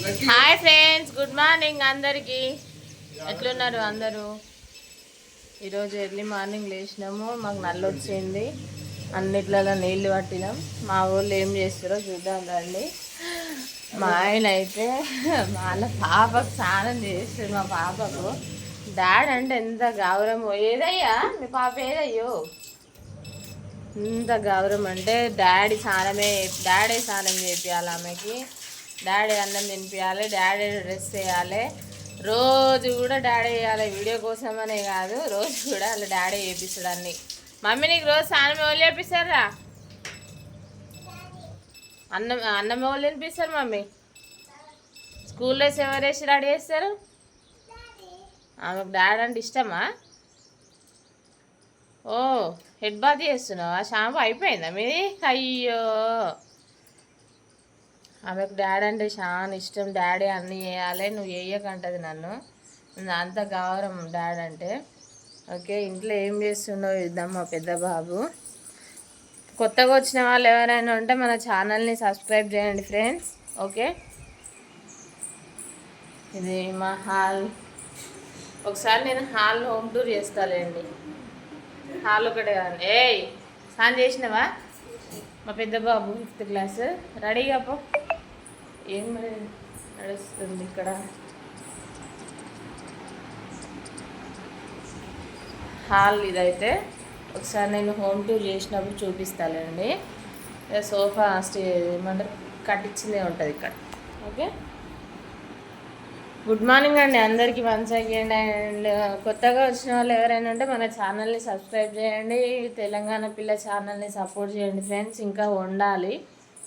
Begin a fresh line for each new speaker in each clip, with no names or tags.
Hi friends good morning అందరికి. ఎట్లున్నారు అందరూ? ఈరోజు ఎర్లీ మార్నింగ్ లేచినాము మాకు నల్లు వచ్చింది అన్నిట్లలో నీళ్ళు పట్టినాం. మా ఊళ్ళో ఏం చేస్తారో చూద్దాం రండి. మా ఆయన అయితే వాళ్ళ పాపకు స్నానం చేస్తారు మా పాపకు. డాడ్ అంటే ఎంత గౌరవం. ఏదయ్యా? మీ పాప ఏదయ్యో? ఎంత గౌరవం అంటే డాడీ స్నానమే డాడీ స్నానం చేపియాలి ఆమెకి. డాడీ అన్నం తినిపించాలి డాడీ డ్రెస్ వేయాలి రోజు కూడా డాడీ వేయాలి వీడియో కోసమనే కాదు రోజు కూడా అలా డాడీ చేపిస్తాడు అన్ని. మమ్మీ నీకు రోజు స్నానం ఎవరు చేపిస్తారా? అన్నం అన్నం ఎవరు తినిపిస్తారు మమ్మీ? స్కూల్లో ఎవరు వేసి రెడీ చేస్తారు? ఆమెకు డాడీ అంటే ఇష్టమా? ఓ హెడ్ బాత్ చేస్తున్నావా? షాంపూ అయిపోయిందా మీది? అయ్యో. ఆమెకు డాడీ అంటే చాలా ఇష్టం. డాడీ అన్నీ చేయాలి. నువ్వు వేయకంటది నన్ను. అంత గౌరవం డాడీ అంటే. ఓకే ఇంట్లో ఏం చేస్తుండో ఇద్దాం మా పెద్ద బాబు. కొత్తగా వచ్చిన వాళ్ళు ఎవరైనా ఉంటే మన ఛానల్ని సబ్స్క్రైబ్ చేయండి ఫ్రెండ్స్. ఓకే? ఇది మా హాల్. ఒకసారి నేను హాల్ హోమ్ టూర్ చేస్తాలేండి. హాల్ ఒకటే కాదు. ఏయ్ స్నానం చేసినావా? మా పెద్ద బాబు ఫిఫ్త్ క్లాస్. రెడీగా పో. ఏం మరి నడుస్తుంది ఇక్కడ? హాల్ ఇదైతే. ఒకసారి నేను హోమ్ టూర్ చేసినప్పుడు చూపిస్తానండి సోఫా స్టే ఏమంటారు? కట్టించిందే ఉంటుంది ఇక్కడ. ఓకే? గుడ్ మార్నింగ్ అండి అందరికీ వన్స్ అగైన్ అండ్ కొత్తగా వచ్చిన వాళ్ళు ఎవరైనా ఉంటే మన ఛానల్ని సబ్స్క్రైబ్ చేయండి. తెలంగాణ పిల్ల ఛానల్ని సపోర్ట్ చేయండి ఫ్రెండ్స్. ఇంకా వండాలి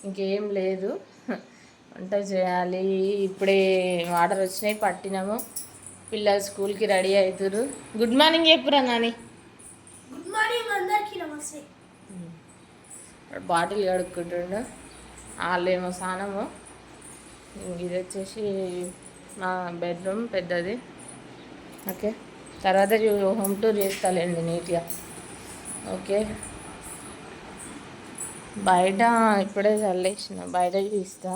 ఇంకేం లేదు. వంట చేయాలి. ఇప్పుడే వాటర్ వచ్చినాయి పట్టినాము. పిల్లలు స్కూల్కి రెడీ అవుతారు గుడ్ మార్నింగ్ చెప్పురా నాని.
గుడ్ మార్నింగ్ అందరికీ నమస్తే.
బాటిల్ కడుక్కుంటుండు. వాళ్ళేమో స్నానము. ఇది వచ్చేసి మా బెడ్రూమ్ పెద్దది. ఓకే. తర్వాత హోమ్ టూర్ చేస్తాలేండి నీట్గా. ఓకే. బయట ఇప్పుడే చల్లేసిన. బయట చూపిస్తా.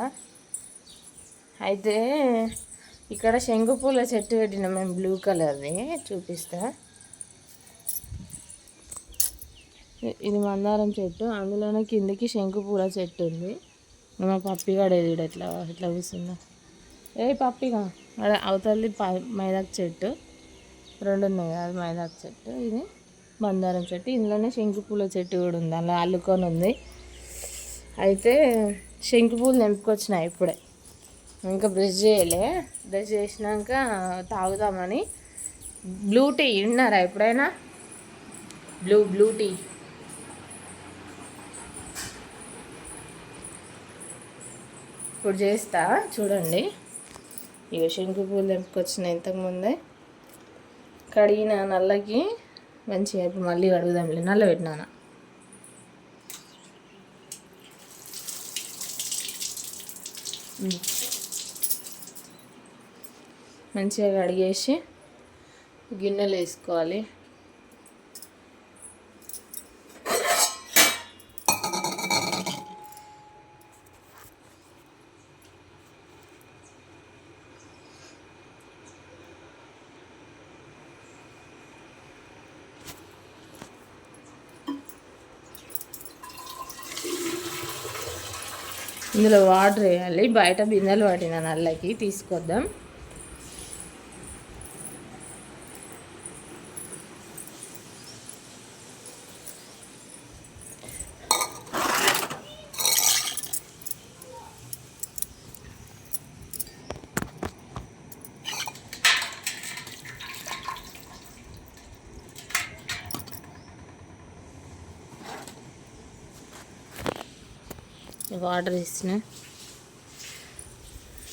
అయితే ఇక్కడ శంగు పూల చెట్టు పెట్టిన మేము బ్లూ కలర్ది చూపిస్తా. ఇది మందారం చెట్టు. అందులోనే కిందికి శంకు పూల చెట్టు ఉంది. మా పప్పిగాడేది ఈడ ఎట్లా ఎట్లా కూర్చుందా ఏ పప్పిగా అదే అవతలది ప మైదాకు చెట్టు. రెండు ఉన్నాయి కదా అది మైదాకు చెట్టు. ఇది మందారం చెట్టు. ఇందులోనే శంకు పూల చెట్టు కూడా ఉంది. అలా అల్లుకొని ఉంది. అయితే శంకు పూలు నింపుకొచ్చినాయి ఇప్పుడే. ఇంకా బ్రష్ చేయలే. బ్రష్ చేసినాక తాగుదామని. బ్లూ టీ విన్నారా ఎప్పుడైనా? Blue blue tea. ఇప్పుడు చేస్తా చూడండి. ఇక శంకు పూలు తెంపుకొచ్చిన ఇంతకుముందే కడిగిన నల్లకి మంచిగా ఇప్పుడు మళ్ళీ కడుగుదాంలే నల్ల పెట్టినాను? ఉమ్. మంచిగా కడిగేసి గిన్నెలు వేసుకోవాలి. ఇందులో వాటర్ వేయాలి. బయట బిందెలు పట్టిన నల్లకి తీసుకొద్దాం. వాటర్ ఇచ్చిన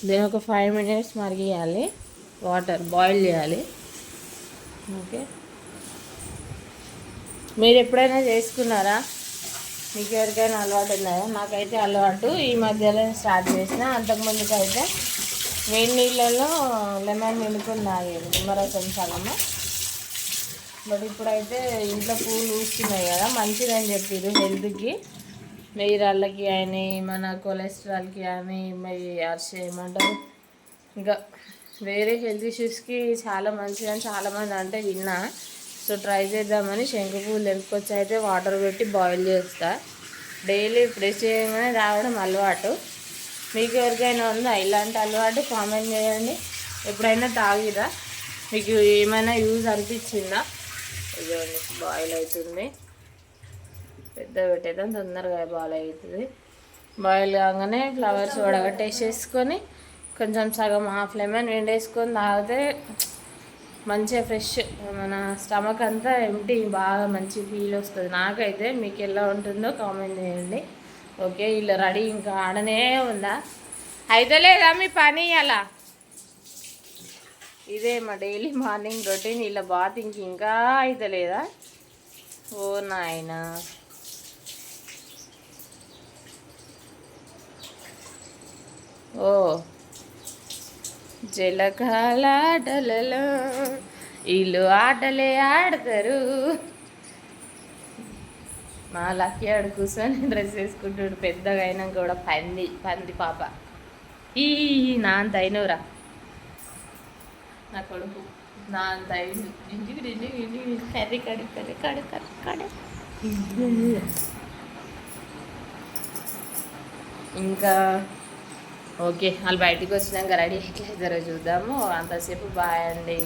దీని ఒక ఫైవ్ మినిట్స్ మరిగియాలి. వాటర్ బాయిల్ చేయాలి. ఓకే మీరు ఎప్పుడైనా చేసుకున్నారా? మీకు ఎవరికైనా అలవాటు ఉందా నాకైతే అలవాటు. ఈ మధ్యలో స్టార్ట్ చేసిన. అంతకుముందుకు అయితే వేడి నీళ్ళలో లెమన్ నిలుపుని తాగేది నిమ్మరసం సగము బట్ ఇప్పుడైతే ఇంట్లో పూలు ఊస్తున్నాయి కదా మంచిదని చెప్పారు హెల్త్కి. మెయిరాళ్ళకి అని మన కొలెస్ట్రాల్కి అని మరి అర్ష ఏమంటారు? ఇంకా వేరే హెల్త్ ఇష్యూస్కి చాలా మంచిదని చాలామంది అంటే విన్నా. సో ట్రై చేద్దామని శంకు పువ్వులు తెంపుకొచ్చి అయితే వాటర్ పెట్టి బాయిల్ చేస్తా. డైలీ ప్రెస్ చేయగానే తాగడం అలవాటు. మీకు ఎవరికైనా ఉందా ఇలాంటి అలవాటు? కామెంట్ చేయండి. ఎప్పుడైనా తాగిరా? మీకు ఏమైనా యూజ్ అనిపించిందా? ఇదిగోండి బాయిల్ అవుతుంది. పెద్ద పెట్టేద్దాం తొందరగా బాయిల్ అవుతుంది. బాయిల్ కాగానే ఫ్లవర్స్ వడగట్టేసేసుకొని కొంచెం సగం హాఫ్ లెమన్ వెండేసుకొని తాగితే మంచిగా ఫ్రెష్ మన స్టమక్ అంతా ఎంటీ బాగా మంచి ఫీల్ వస్తుంది. నాకైతే మీకు ఎలా ఉంటుందో కామెంట్ చేయండి. ఓకే ఇలా రెడీ ఇంకా ఆడనే ఉందా? అయితే లేదా మీ పని అలా? ఇదే మా డైలీ మార్నింగ్ రొటీన్ ఇలా బాతింగ్ ఇంకా అయితే లేదా? ఓ నాయనా. ఓ. జలకాలాటలలో వీళ్ళు ఆటలే ఆడతారు. మా లక్కీ ఆడు కూర్చొని డ్రెస్ వేసుకుంటాడు పెద్దగా అయినాక కూడా పంది పంది పాప. ఈ నా అంత అయినవురా. నా కొడుకు నా అంత అయింది. ఇంటికి ఇంటికి ఇంటికి కర్రీ కడి కర్రీ కడి కర్రీ కడి ఇంకా ఓకే వాళ్ళు బయటికి వచ్చినాక రెడీ ఎట్లా చూద్దాము. అంతసేపు బాయ్ అండి.